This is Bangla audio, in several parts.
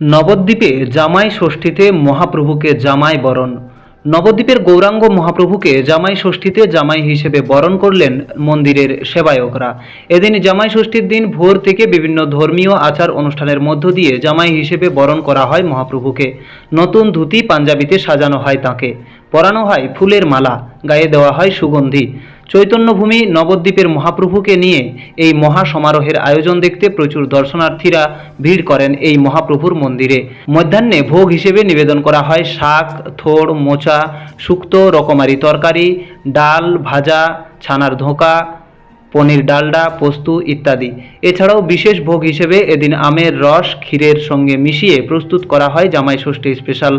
নবদ্বীপে জামাই ষষ্ঠীতে মহাপ্রভুকে জামাই বরণ। নবদ্বীপের গৌরাঙ্গ মহাপ্রভুকে জামাই ষষ্ঠীতে জামাই হিসেবে বরণ করলেন মন্দিরের সেবায়করা। এদিন জামাই ষষ্ঠীর দিন ভোর থেকে বিভিন্ন ধর্মীয় আচার অনুষ্ঠানের মধ্য দিয়ে জামাই হিসেবে বরণ করা হয় মহাপ্রভুকে। নতুন ধুতি পাঞ্জাবিতে সাজানো হয় তাকে। পরানো হয় ফুলের মালা, গায়ে দেওয়া হয় সুগন্ধি। চৈতন্যভূমি নবদ্বীপের মহাপ্রভুকে নিয়ে এই মহা সমারোহের আয়োজন দেখতে প্রচুর দর্শনার্থীরা ভিড় করেন এই মহাপ্রভুর মন্দিরে। মধ্যাহ্নে ভোগ হিসেবে নিবেদন করা হয় শাক, থোড়, মোচা, শুক্তো রকমারি তরকারি, ডাল, ভাজা, ছানার ধোঁকা, পনির ডালডা, পোস্ত ইত্যাদি। এছাড়াও বিশেষ ভোগ হিসেবে এদিন আমের রস ক্ষীরের সঙ্গে মিশিয়ে প্রস্তুত করা হয় জামাই ষষ্ঠী স্পেশাল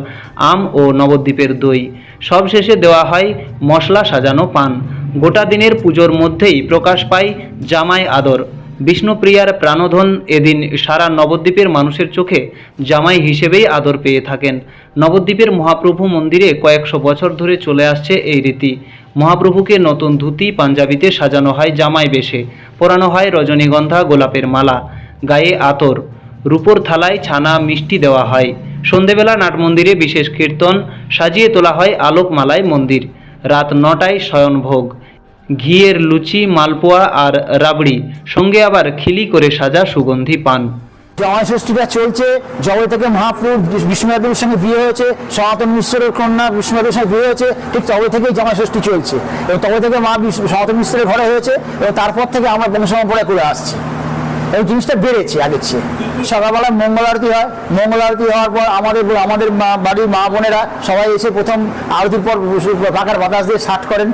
আম ও নবদ্বীপের দই। সবশেষে দেওয়া হয় মশলা সাজানো পান। গোটা দিনের পুজোর মধ্যেই প্রকাশ পায় জামাই আদর। বিষ্ণুপ্রিয়ার প্রাণধন এদিন সারা নবদ্বীপের মানুষের চোখে জামাই হিসেবেই আদর পেয়ে থাকেন। নবদ্বীপের মহাপ্রভু মন্দিরে কয়েকশো বছর ধরে চলে আসছে এই রীতি। মহাপ্রভুকে নতুন ধুতি, পাঞ্জাবিতে সাজানো হয় জামাই বেশে, পরানো হয় রজনীগন্ধা, গোলাপের মালা, গায়ে আতর, রূপোর থালায় ছানা মিষ্টি দেওয়া হয়। সন্ধেবেলা নাট মন্দিরে বিশেষ কীর্তন, সাজিয়ে তোলা হয় আলোকমালায় মন্দির। রাত নটায় শয়নভোগ। ঘিয়ের লুচি, মালপোয়া আর রাবড়ি। সঙ্গে আবার খিলি করে সাজা সুগন্ধি পান। জামাইষষ্ঠীটা চলছে। জবে থেকে মহাপ্রভু বিষ্ণুদেবের সঙ্গে বিয়ে হয়েছে। সনাতন মিশ্রের কন্যা বিষ্ণুদেবের সঙ্গে বিয়ে হয়েছে। ঠিক তবে থেকেই জামাইষষ্ঠী চলছে। এবং তবে থেকে মা সনাতন মিশ্রের ঘরে হয়েছে। এবং তারপর থেকে আমরা বংশপরম্পরা করে আসছি। এবং জিনিসটা বেড়েছে আগের চেয়ে। সকালবেলা মঙ্গল আরতি হয়। মঙ্গল আরতি হওয়ার পর আমাদের আমাদের বাড়ির মা বোনেরা সবাই এসে প্রথম আরতির পর পাকার বাতাস দিয়ে ষাট করেন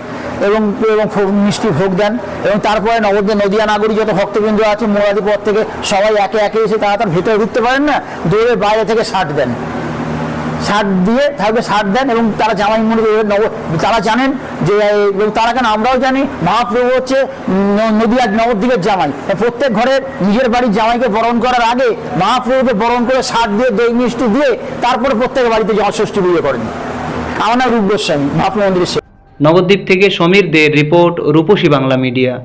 এবং এবং মিষ্টি ভোগ দেন এবং তারপরে নবদ্বীপ নদীয়া নাগরী যত ভক্তবৃন্দ আছে মোরাদি পর থেকে সবাই একে একে এসে তারা তার ভেতরে ঢুকতে পারেন না, দৌড়ে বাইরে থেকে ষাট দেন। ষাট দিয়ে থাকবে ষাট দেন এবং তারা জামাই মনে তারা জানেন যে তারা কেন? আমরাও জানি, মহাপ্রভু হচ্ছে ন- নদীয়া নবদ্বীপের জামাই। প্রত্যেক ঘরের নিজের বাড়ির জামাইকে বরণ করার আগে মহাপ্রভুকে বরণ করে ষাট দিয়ে, দই মিষ্টি দিয়ে তারপরে প্রত্যেক বাড়িতে জনষষ্ঠী বিয়ে করেন। আমার রূপ গোস্বামী, মহাপ্রভু মন্দিরের নবদ্বীপ থেকে সমীর দের রিপোর্ট, রূপসী বাংলা মিডিয়া।